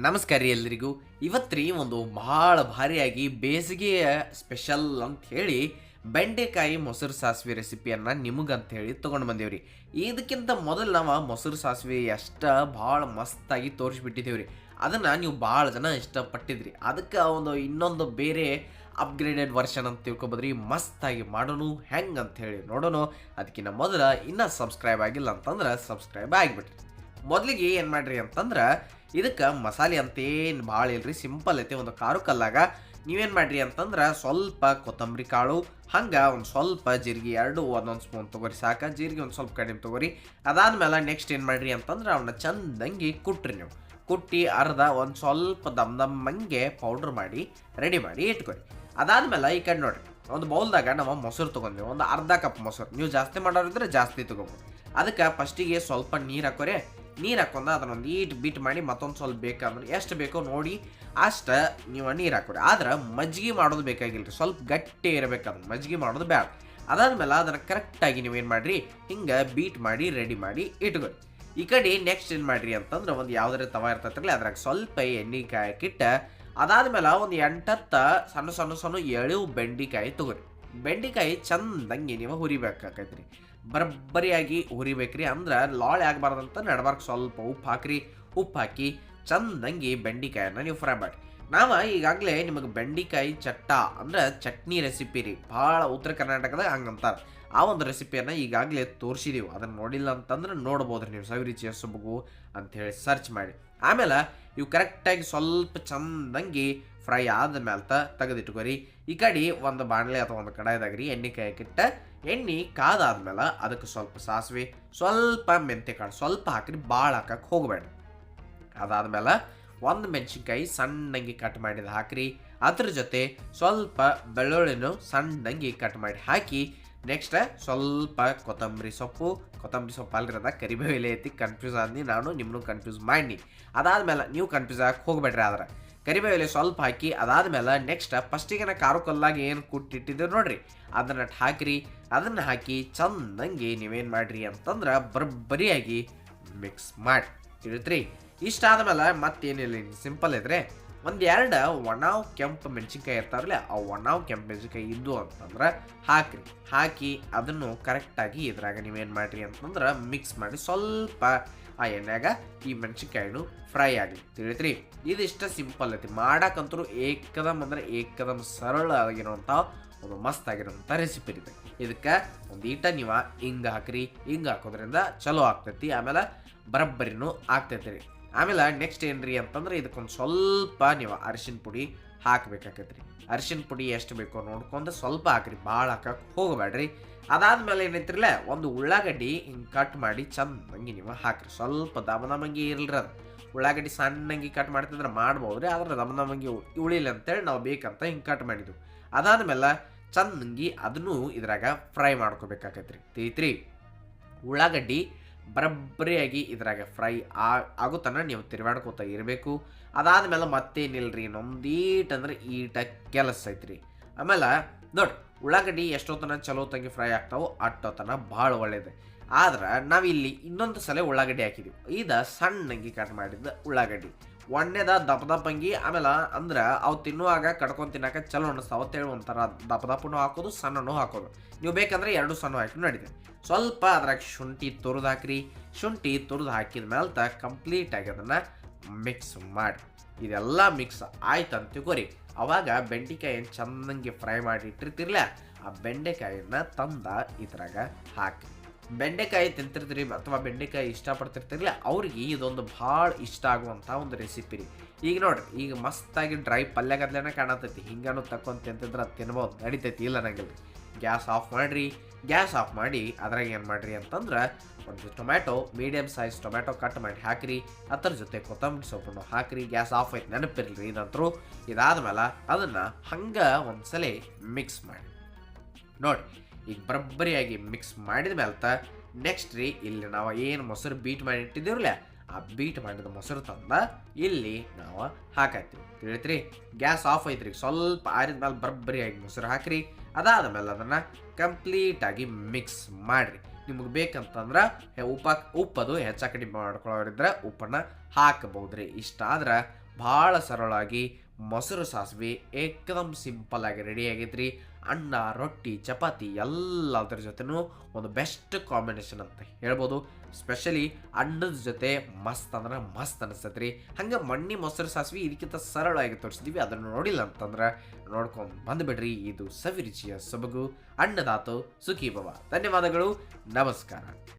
ನಮಸ್ಕಾರ ರೀ ಎಲ್ರಿಗೂ. ಇವತ್ತು ಒಂದು ಭಾಳ ಭಾರಿಯಾಗಿ ಬೇಸಿಗೆಯ ಸ್ಪೆಷಲ್ ಅಂತ ಹೇಳಿ ಬೆಂಡೆಕಾಯಿ ಮೊಸರು ಸಾಸಿವೆ ರೆಸಿಪಿಯನ್ನು ನಿಮಗಂತ ಹೇಳಿ ತೊಗೊಂಡು ಬಂದೇವ್ರಿ. ಇದಕ್ಕಿಂತ ಮೊದಲು ನಾವು ಮೊಸರು ಸಾಸಿವೆ ಎಷ್ಟು ಭಾಳ ಮಸ್ತಾಗಿ ತೋರಿಸ್ಬಿಟ್ಟಿದ್ದೇವ್ರಿ ಅದನ್ನು ನೀವು ಭಾಳ ಜನ ಇಷ್ಟಪಟ್ಟಿದ್ರಿ. ಅದಕ್ಕೆ ಒಂದು ಇನ್ನೊಂದು ಬೇರೆ ಅಪ್ಗ್ರೇಡೆಡ್ ವರ್ಷನ್ ಅಂತ ತಿಳ್ಕೊಬೋದ್ರಿ. ಮಸ್ತಾಗಿ ಮಾಡೋನು ಹೆಂಗೆ ಅಂತ ಹೇಳಿ ನೋಡೋಣ ಅದಕ್ಕಿಂತ ಮೊದಲು ಇನ್ನೂ ಸಬ್ಸ್ಕ್ರೈಬ್ ಆಗಿಲ್ಲ ಅಂತಂದ್ರೆ ಸಬ್ಸ್ಕ್ರೈಬ್ ಆಗಿಬಿಟ್ರಿ. ಮೊದಲಿಗೆ ಏನು ಮಾಡ್ರಿ ಅಂತಂದ್ರೆ ಇದಕ್ಕೆ ಮಸಾಲೆ ಅಂತೇನು ಭಾಳ ಇಲ್ರಿ, ಸಿಂಪಲ್ ಐತಿ ಒಂದು ಖಾರು ಕಲ್ಲಾಗ. ನೀವೇನು ಮಾಡ್ರಿ ಅಂತಂದ್ರೆ ಸ್ವಲ್ಪ ಕೊತ್ತಂಬರಿ ಕಾಳು, ಹಂಗೆ ಒಂದು ಸ್ವಲ್ಪ ಜೀರಿಗೆ ಎರಡು, ಒಂದೊಂದು ಸ್ಪೂನ್ ತೊಗೊರಿ ಸಾಕ, ಜೀರಿಗೆ ಒಂದು ಸ್ವಲ್ಪ ಕಡಿಮೆ ತೊಗೊರಿ. ಅದಾದಮೇಲೆ ನೆಕ್ಸ್ಟ್ ಏನು ಮಾಡ್ರಿ ಅಂತಂದ್ರೆ ಅವನ್ನ ಚಂದಂಗಿ ಕುಟ್ರಿ ನೀವು. ಕುಟ್ಟಿ ಅರ್ಧ ಒಂದು ಸ್ವಲ್ಪ ದಮ್ ದಮ್ಮಂಗೆ ಪೌಡ್ರ್ ಮಾಡಿ ರೆಡಿ ಮಾಡಿ ಇಟ್ಕೊರಿ. ಅದಾದ್ಮೇಲೆ ಈ ಕಡೆ ನೋಡಿರಿ, ಒಂದು ಬೌಲ್ದಾಗ ನಾವು ಮೊಸರು ತೊಗೊಂಡ್ವಿ, ಒಂದು ಅರ್ಧ ಕಪ್ ಮೊಸರು. ನೀವು ಜಾಸ್ತಿ ಮಾಡೋರಿದ್ರೆ ಜಾಸ್ತಿ ತೊಗೊಬೋದು. ಅದಕ್ಕೆ ಫಸ್ಟಿಗೆ ಸ್ವಲ್ಪ ನೀರು ಹಾಕೋರಿ ನೀರು ಹಾಕೊಂಡ ಅದನ್ನೊಂದು ಈಟ್ ಬೀಟ್ ಮಾಡಿ ಮತ್ತೊಂದು ಸ್ವಲ್ಪ ಬೇಕಂದ್ರೆ ಎಷ್ಟು ಬೇಕೋ ನೋಡಿ ಅಷ್ಟು ನೀವು ನೀರು ಹಾಕೊಡಿ. ಆದ್ರೆ ಮಜ್ಜಿಗೆ ಮಾಡೋದು ಬೇಕಾಗಿಲ್ಲ ರೀ. ಸ್ವಲ್ಪ ಗಟ್ಟಿ ಇರಬೇಕಂದ್ರೆ ಮಜ್ಜಿಗೆ ಮಾಡೋದು ಬೇಡ. ಅದಾದ್ಮೇಲೆ ಅದನ್ನು ಕರೆಕ್ಟಾಗಿ ನೀವೇನು ಮಾಡಿರಿ, ಹಿಂಗೆ ಬೀಟ್ ಮಾಡಿ ರೆಡಿ ಮಾಡಿ ಇಟ್ಕೊಳ್ಳಿ ಈ ಕಡೆ ನೆಕ್ಸ್ಟ್ ಏನು ಮಾಡ್ರಿ ಅಂತಂದ್ರೆ ಒಂದು ಯಾವ್ದಾರ ತವ ಇರ್ತೈತ್ರಲ್ಲ ಅದ್ರಾಗ ಸ್ವಲ್ಪ ಎಣ್ಣೆ ಕಾಯಕ್ಕಿಟ್ಟ ಅದಾದ್ಮೇಲೆ ಒಂದು ಎಂಟತ್ತ ಸಣ್ಣ ಸಣ್ಣ ಸಣ್ಣ ಎಳೆವು ಬೆಂಡಿಕಾಯಿ ತಗೋರಿ. ಬೆಂಡಿಕಾಯಿ ಚಂದಂಗೆ ನೀವು ಹುರಿಬೇಕಾಕೈತ್ರಿ. ಬರಬ್ಬರಿಯಾಗಿ ಹುರಿಬೇಕ್ರಿ. ಅಂದ್ರೆ ಲಾಳೆ ಆಗಬಾರ್ದಂತ ನಡ್ಬಾರ್ಕ್ ಸ್ವಲ್ಪ ಉಪ್ಪು ಹಾಕ್ರಿ. ಉಪ್ಪು ಹಾಕಿ ಚಂದಂಗಿ ಬೆಂಡಿಕಾಯನ್ನ ನೀವು ಫ್ರೈ ಮಾಡಿ. ನಾವು ಈಗಾಗಲೇ ನಿಮಗೆ ಬೆಂಡಿಕಾಯಿ ಚಟ್ಟ ಅಂದ್ರೆ ಚಟ್ನಿ ರೆಸಿಪಿ ರೀ. ಭಾಳ ಉತ್ತರ ಕರ್ನಾಟಕದಾಗ ಹಂಗಂತಾರೆ ಆ ಒಂದು ರೆಸಿಪಿಯನ್ನು ಈಗಾಗಲೇ ತೋರಿಸಿದೀವಿ. ಅದನ್ನು ನೋಡಿಲ್ಲ ಅಂತಂದ್ರೆ ನೋಡ್ಬೋದ್ರಿ ನೀವು. ಸವಿರುಚಿ ಅಂತ ಅಂಥೇಳಿ ಸರ್ಚ್ ಮಾಡಿ. ಆಮೇಲೆ ಇವು ಕರೆಕ್ಟಾಗಿ ಸ್ವಲ್ಪ ಚಂದಂಗಿ ಫ್ರೈ ಆದ್ಮೇಲೆ ತ ತೆಗೆದಿಟ್ಕೋರಿ. ಈ ಕಡೆ ಒಂದು ಬಾಣಲೆ ಅಥವಾ ಒಂದು ಕಡಾಯ್ದಾಗ ರೀ ಎಣ್ಣೆ ಕಾಯಕಿಟ್ಟ ಎಣ್ಣೆ ಕಾದಾದ್ಮೇಲೆ ಅದಕ್ಕೆ ಸ್ವಲ್ಪ ಸಾಸಿವೆ, ಸ್ವಲ್ಪ ಮೆಂತೆ ಕಾಳು ಸ್ವಲ್ಪ ಹಾಕ್ರಿ ಭಾಳ ಹಾಕಕ್ಕೆ ಹೋಗಬೇಡ ಅದಾದ್ಮೇಲೆ ಒಂದು ಮೆಣಸಿನ್ಕಾಯಿ ಸಣ್ಣಂಗಿ ಕಟ್ ಮಾಡಿದ ಹಾಕ್ರಿ. ಅದ್ರ ಜೊತೆ ಸ್ವಲ್ಪ ಬೆಳ್ಳುಳ್ಳಿನೂ ಸಣ್ಣಂಗಿ ಕಟ್ ಮಾಡಿ ಹಾಕಿ ನೆಕ್ಸ್ಟ್ ಸ್ವಲ್ಪ ಕೊತ್ತಂಬರಿ ಸೊಪ್ಪು. ಕೊತ್ತಂಬರಿ ಸೊಪ್ಪು ಅಲ್ರದ ಕರಿಬೇವು ಎಲೆ ಐತಿ ಕನ್ಫ್ಯೂಸ್ ಆದ್ನಿ ನಾನು ನಿಮ್ಮನ್ನು ಕನ್ಫ್ಯೂಸ್ ಮಾಡಿ ಅದಾದ್ಮೇಲೆ ನೀವು ಕನ್ಫ್ಯೂಸ್ ಆಗಿ ಹೋಗ್ಬೇಡ್ರಿ ಆದ್ರೆ. ಕರಿಬೇವು ಎಲೆ ಸ್ವಲ್ಪ ಹಾಕಿ ಅದಾದ್ಮೇಲೆ ನೆಕ್ಸ್ಟ್ ಫಸ್ಟಿಗೆ ಕಾರು ಕಲ್ಲಾಗಿ ಏನು ಕುಟ್ಟಿಟ್ಟಿದ್ದೀವಿ ನೋಡ್ರಿ. ಅದನ್ನ ಹಾಕಿರಿ. ಅದನ್ನ ಹಾಕಿ ಚಂದಂಗೆ ನೀವೇನು ಮಾಡ್ರಿ ಅಂತಂದ್ರೆ ಬರ್ಬರಿಯಾಗಿ ಮಿಕ್ಸ್ ಮಾಡಿ. ತಿಳಿತ್ರಿ? ಇಷ್ಟ ಆದಮೇಲೆ ಮತ್ತೇನಿಲ್ಲ ಸಿಂಪಲ್ ಇದ್ರೆ ಒಂದು ಎರಡು ಒಣಾವ್ ಕೆಂಪು ಮೆಣಸಿನ್ಕಾಯಿ ಇರ್ತಾವಲ್ಲ ಆ ಒಣಾವ್ ಕೆಂಪು ಮೆಣಸಿನ್ಕಾಯಿ ಇದ್ದು ಅಂತಂದ್ರೆ ಹಾಕಿರಿ. ಹಾಕಿ ಅದನ್ನು ಕರೆಕ್ಟಾಗಿ ಇದ್ರಾಗ ನೀವೇನು ಮಾಡ್ರಿ ಅಂತಂದ್ರೆ ಮಿಕ್ಸ್ ಮಾಡಿ ಸ್ವಲ್ಪ ಆ ಎಣ್ಣೆಗ ಈ ಮೆಣಸಿನ್ಕಾಯಿನು ಫ್ರೈ ಆಗಲಿ. ತಿಳಿತ್ರಿ? ಇದಿಷ್ಟ ಸಿಂಪಲ್ ಐತಿ. ಮಾಡಕ್ಕಂತರೂ ಏಕದಮ್ ಅಂದ್ರೆ ಏಕದಮ್ ಸರಳ ಆಗಿರುವಂಥ ಒಂದು ಮಸ್ತ್ ಆಗಿರೋಂಥ ರೆಸಿಪಿ ಇದೆ. ಇದಕ್ಕೆ ಒಂದು ಈಟ ನೀವು ಹಿಂಗೆ ಹಾಕ್ರಿ. ಹಿಂಗೆ ಹಾಕೋದ್ರಿಂದ ಚಲೋ ಆಗ್ತೈತಿ. ಆಮೇಲೆ ಬರಬ್ಬರಿನೂ ಆಗ್ತೈತಿ ರೀ. ಆಮೇಲೆ ನೆಕ್ಸ್ಟ್ ಏನ್ರಿ ಅಂತಂದ್ರೆ ಇದಕ್ಕೊಂದು ಸ್ವಲ್ಪ ನೀವು ಅರಿಶಿನ ಪುಡಿ ಹಾಕ್ಬೇಕಾಕೈತ್ರಿ. ಅರಿಶಿನ ಪುಡಿ ಎಷ್ಟು ಬೇಕೋ ನೋಡ್ಕೊಂಡು ಸ್ವಲ್ಪ ಹಾಕ್ರಿ ಭಾಳ ಹಾಕಕ್ಕೆ ಹೋಗಬೇಡ್ರಿ. ಅದಾದ್ಮೇಲೆ ಏನೈತ್ರಿಲ್ಲ ಒಂದು ಉಳ್ಳಾಗಡ್ಡಿ ಹಿಂಗೆ ಕಟ್ ಮಾಡಿ ಚಂದಂಗಿ ನೀವು ಹಾಕ್ರಿ. ಸ್ವಲ್ಪ ದಮ ದಮಂಗಿ ಇರಲ್ರಿ ಅದು. ಉಳ್ಳಾಗಡ್ಡಿ ಸಣ್ಣಂಗಿ ಕಟ್ ಮಾಡ್ತಿದ್ರೆ ಮಾಡ್ಬೋದ್ರಿ, ಆದ್ರೆ ದಮ ದಮಂಗಿ ಉಳಿಲ್ಲ ಅಂತೇಳಿ ನಾವು ಬೇಕಂತ ಹಿಂಗೆ ಕಟ್ ಮಾಡಿದ್ವು. ಅದಾದ್ಮೇಲೆ ಚಂದಂಗಿ ಅದನ್ನು ಇದ್ರಾಗ ಫ್ರೈ ಮಾಡ್ಕೋಬೇಕಾಕೈತ್ರಿ. ತಿಳಿತ್ರಿ ಉಳ್ಳಾಗಡ್ಡಿ ಬರಬ್ಬರಿಯಾಗಿ ಇದ್ರಾಗ ಫ್ರೈ ಆಗೋ ತನಕ ನೀವು ತಿರುಗಾಡ್ಕೋತ ಇರಬೇಕು. ಅದಾದಮೇಲೆ ಮತ್ತೇನಿಲ್ಲ ರೀ ನಮ್ದೀಟ್ ಅಂದ್ರೆ ಈಟ ಕೆಲಸ ಐತ್ರಿ. ಆಮೇಲೆ ನೋಡಿ, ಉಳ್ಳಾಗಡ್ಡಿ ಎಷ್ಟೊತ್ತನ ಚಲೋ ತಂಗಿ ಫ್ರೈ ಆಗ್ತಾವೋ ಅಟ್ಟೋತನ ಭಾಳ ಒಳ್ಳೇದು. ಆದ್ರೆ ನಾವಿಲ್ಲಿ ಇನ್ನೊಂದು ಸಲ ಉಳ್ಳಾಗಡ್ಡಿ ಹಾಕಿದ್ವಿ. ಇದು ಸಣ್ಣಂಗಿ ಕಟ್ ಮಾಡಿದ್ದ ಉಳ್ಳಾಗಡ್ಡಿ. ಒಣ್ಣೆದ ದಪ್ಪ ದಪ್ಪಂಗಿ ಆಮೇಲೆ ಅಂದ್ರೆ ಅವು ತಿನ್ನುವಾಗ ಕಡ್ಕೊಂಡು ತಿನ್ನಕ ಚಲೋ ಅನ್ನಿಸ್ತಾವ ಅಂತೇಳಿ ಒಂಥರ ದಪ್ಪ ದಪ್ಪನು ಹಾಕೋದು, ಸಣ್ಣನೂ ಹಾಕೋದು. ನೀವು ಬೇಕಂದ್ರೆ ಎರಡು ಸಣ್ಣ ಹಾಕಿ ನಡೀತದೆ ಸ್ವಲ್ಪ ಅದ್ರಾಗ ಶುಂಠಿ ತುರಿದು ಹಾಕ್ರಿ. ಶುಂಠಿ ತುರಿದು ಹಾಕಿದ ಮೇಲೆ ಕಂಪ್ಲೀಟಾಗಿ ಅದನ್ನು ಮಿಕ್ಸ್ ಮಾಡಿ ಇದೆಲ್ಲ ಮಿಕ್ಸ್ ಆಯ್ತು ಅಂತ ತಿಳ್ಕೊರಿ. ಅವಾಗ ಬೆಂಡೆಕಾಯಿ ಏನು ಚೆನ್ನಾಗಿ ಫ್ರೈ ಮಾಡಿ ಇಟ್ಟಿರ್ತಿರ್ಲ, ಆ ಬೆಂಡೆಕಾಯಿನ ತಂದ ಇದ್ರಾಗ ಹಾಕಿ ಬೆಂಡೆಕಾಯಿ ತಿಂತಿರ್ತೀರಿ ಅಥವಾ ಬೆಂಡೆಕಾಯಿ ಇಷ್ಟಪಡ್ತಿರ್ತಿರ್ಲಿಲ್ಲ ಅವ್ರಿಗೆ ಇದೊಂದು ಭಾಳ ಇಷ್ಟ ಆಗುವಂಥ ಒಂದು ರೆಸಿಪಿ ರೀ. ಈಗ ನೋಡ್ರಿ, ಈಗ ಮಸ್ತಾಗಿ ಡ್ರೈ ಪಲ್ಯ ಗದ್ಲೆನ ಕಾಣತೈತಿ ಹಿಂಗಾನು ತಕ್ಕೊಂತ ತಿಂತಿದ್ರೆ ಅದು ತಿನ್ಬೋದು, ನಡಿತೈತಿ ಇಲ್ಲ ನಂಗಿಲ್ಲ ಗ್ಯಾಸ್ ಆಫ್ ಮಾಡಿರಿ, ಗ್ಯಾಸ್ ಆಫ್ ಮಾಡಿ ಅದ್ರಾಗ ಏನು ಮಾಡಿರಿ ಅಂತಂದ್ರೆ ಒಂದು tomato medium size tomato cut ಮಾಡಿ ಹಾಕಿರಿ. ಅದರ ಜೊತೆ ಕೊತ್ತಂಬರಿ ಸೊಪ್ಪನ್ನು ಹಾಕಿರಿ, ಗ್ಯಾಸ್ ಆಫ್ ಆಯ್ತು, ನೆನಪಿರಲಿ ಇದಂತರೂ. ಇದಾದ್ಮೇಲೆ ಅದನ್ನು ಹಂಗೆ ಒಂದ್ಸಲ ಮಿಕ್ಸ್ ಮಾಡಿ. ನೋಡಿ ಈಗ ಬರಬ್ಬರಿಯಾಗಿ ಮಿಕ್ಸ್ ಮಾಡಿದ ಮೇಲೆ ನೆಕ್ಸ್ಟ್ ರೀ ಇಲ್ಲಿ ನಾವು ಏನು ಮೊಸರು ಬೀಟ್ ಮಾಡಿ ಇಟ್ಟಿದ್ದೀವಲ್ಲ ಆ ಬೀಟ್ ಮಾಡಿದ ಮೊಸರು ತಂದ ಇಲ್ಲಿ ನಾವು ಹಾಕಾಯ್ತೀವಿ ತಿಳಿತ್ರಿ? ಗ್ಯಾಸ್ ಆಫ್ ಐತ್ರಿ. ಸ್ವಲ್ಪ ಆರಿದ ಮೇಲೆ ಬರಬ್ಬರಿಯಾಗಿ ಮೊಸರು ಹಾಕ್ರಿ. ಅದಾದ ಮೇಲೆ ಅದನ್ನು ಕಂಪ್ಲೀಟಾಗಿ ಮಿಕ್ಸ್ ಮಾಡಿರಿ. ನಿಮಗೆ ಬೇಕಂತಂದ್ರೆ ಉಪ್ಪ ಉಪ್ಪದು ಹೆಚ್ಚು ಕಡಿಮೆ ಮಾಡ್ಕೊಳ್ಳೋರಿದ್ರೆ ಉಪ್ಪನ್ನು ಹಾಕಬಹುದ್ರಿ. ಇಷ್ಟ ಆದ್ರೆ ಭಾಳ ಸರಳವಾಗಿ ಮೊಸರು ಸಾಸಿವೆ ಏಕದಮ್ ಸಿಂಪಲ್ ಆಗಿ ರೆಡಿ ಆಗೈತ್ರಿ ಅನ್ನ, ರೊಟ್ಟಿ, ಚಪಾತಿ ಎಲ್ಲದರ ಜೊತೆನೂ ಒಂದು ಬೆಸ್ಟ್ ಕಾಂಬಿನೇಷನ್ ಅಂತ ಹೇಳ್ಬೋದು. ಸ್ಪೆಷಲಿ ಅನ್ನದ ಜೊತೆ ಮಸ್ತ್ ಅಂದ್ರೆ ಮಸ್ತ್ ಅನಿಸ್ತೈತ್ರಿ ಹಂಗೆ ಮಣ್ಣಿ ಮೊಸರು ಸಾಸಿವೆ ಇದಕ್ಕಿಂತ ಸರಳವಾಗಿ ತೋರಿಸಿದೀವಿ. ಅದನ್ನು ನೋಡಿಲ್ಲ ಅಂತಂದ್ರೆ ನೋಡ್ಕೊಂಡು ಬಂದುಬಿಡ್ರಿ. ಇದು ಸವಿರುಚಿಯ ಸೊಬಗು. ಅಣ್ಣದಾತು ಸುಖಿ ಭವ ಧನ್ಯವಾದಗಳು. ನಮಸ್ಕಾರ.